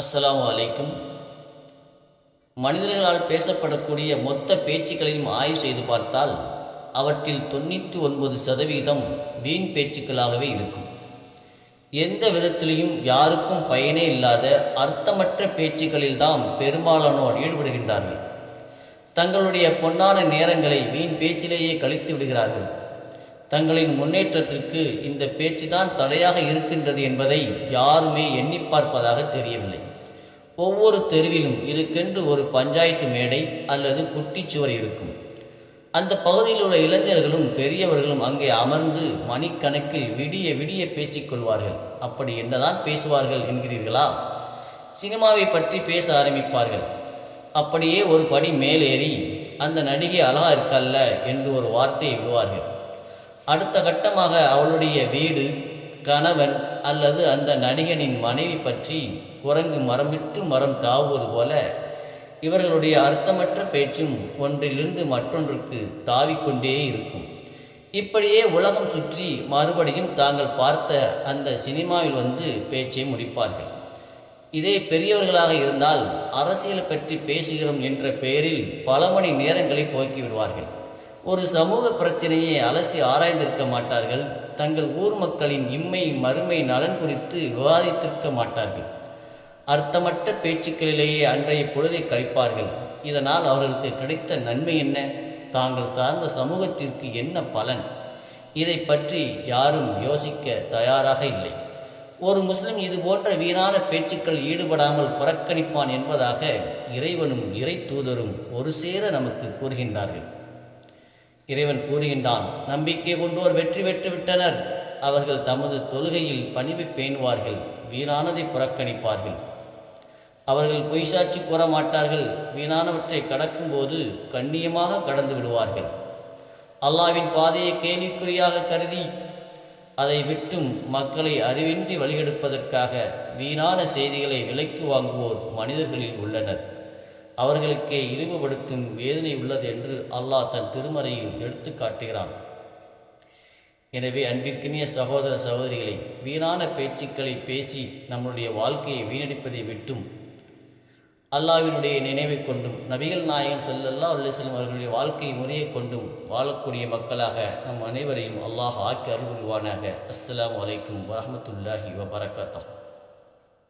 அஸ்ஸலாமு அலைக்கும். மனிதர்களால் பேசப்படக்கூடிய மொத்த பேச்சுக்களையும் ஆய்வு செய்து பார்த்தால் அவற்றில் தொண்ணூற்றி ஒன்பது சதவீதம் வீண் பேச்சுக்களாகவே இருக்கும். எந்த விதத்திலையும் யாருக்கும் பயனே இல்லாத அர்த்தமற்ற பேச்சுக்களில்தான் பெரும்பாலானோர் ஈடுபடுகின்றார்கள். தங்களுடைய பொன்னான நேரங்களை வீண் பேச்சிலேயே கழித்து விடுகிறார்கள். தங்களின் முன்னேற்றத்திற்கு இந்த பேச்சுதான் தடையாக இருக்கின்றது என்பதை யாருமே எண்ணி பார்ப்பதாக தெரியவில்லை. ஒவ்வொரு தெருவிலும் இதுக்கென்று ஒரு பஞ்சாயத்து மேடை அல்லது குட்டிச்சுவர் இருக்கும். அந்த பகுதியில் உள்ள இளைஞர்களும் பெரியவர்களும் அங்கே அமர்ந்து மணிக்கணக்கில் விடிய விடிய பேசிக்கொள்வார்கள் அப்படி என்னதான் பேசுவார்கள் என்கிறீர்களா? சினிமாவை பற்றி பேச ஆரம்பிப்பார்கள். அப்படியே ஒரு படி மேலேறி அந்த நடிகை அழகா இருக்கல்ல? என்று ஒரு வார்த்தையை விடுவார்கள். அடுத்த கட்டமாக அவளுடைய வீடு கணவன் அல்லது அந்த நடிகனின் மனைவி பற்றி குரங்கு மரம் விட்டு மரம் தாவுவது போல இவர்களுடைய அர்த்தமற்ற பேச்சும் ஒன்றிலிருந்து மற்றொன்றுக்கு தாவிக்கொண்டே இருக்கும். இப்படியே உலகம் சுற்றி மறுபடியும் தாங்கள் பார்த்த அந்த சினிமாவில் வந்து பேச்சை முடிப்பார்கள். இதே பெரியவர்களாக இருந்தால் அரசியலை பற்றி பேசுகிறோம் என்ற பெயரில் பல மணி நேரங்களை போக்கி விடுவார்கள் ஒரு சமூக பிரச்சனையை அலசி ஆராய்ந்திருக்க மாட்டார்கள். தங்கள் ஊர் மக்களின் இம்மை மறுமை நலன் குறித்து விவாதித்திருக்க மாட்டார்கள். அர்த்தமற்ற பேச்சுக்களிலேயே அன்றைய பொழுதை கழிப்பார்கள். இதனால் அவர்களுக்கு கிடைத்த நன்மை என்ன? தாங்கள் சார்ந்த சமூகத்திற்கு என்ன பலன்? இதை பற்றி யாரும் யோசிக்க தயாராக இல்லை. ஒரு முஸ்லிம் இது போன்ற வீணான பேச்சுக்கள் ஈடுபடாமல் புறக்கணிப்பான் என்பதாக இறைவனும் இறை தூதரும் ஒரு சேர நமக்கு கூறுகின்றார்கள். இறைவன் கூறுகின்றான் நம்பிக்கை கொண்டோர் வெற்றி பெற்று விட்டனர் அவர்கள் தமது தொழுகையில் பணிவு பேணுவார்கள் வீணானதை புறக்கணிப்பார்கள். அவர்கள் பொய்சாட்சி கூற மாட்டார்கள் வீணானவற்றை கடக்கும்போது கண்ணியமாக கடந்து விடுவார்கள். அல்லாவின் பாதையை கேள்விக்குறியாக கருதி அதை விட்டும் மக்களை அறிவின்றி வழிகெடுப்பதற்காக வீணான செய்திகளை விலைக்கு வாங்குவோர் மனிதர்களில் உள்ளனர். அவர்களுக்கே இழிவுபடுத்தும் வேதனை உள்ளது என்று அல்லாஹ் தன் திருமறையில் எடுத்து காட்டுகிறான். எனவே அன்பிற்கினிய சகோதர சகோதரிகளை வீணான பேச்சுக்களை பேசி நம்முடைய வாழ்க்கையை வீணடிப்பதை விட்டும் அல்லாவினுடைய நினைவை கொண்டும் நபிகள் நாயகம் சொல்லல்லா அல்லிஸ்லம் அவர்களுடைய வாழ்க்கை முறையை கொண்டும் வாழக்கூடிய மக்களாக நம் அனைவரையும் அல்லாஹ் ஆக்கி அருள்புரிவானாக. அஸ்லாம் அலைக்கும் வரமத்துல்லாஹி வபரகாத்தா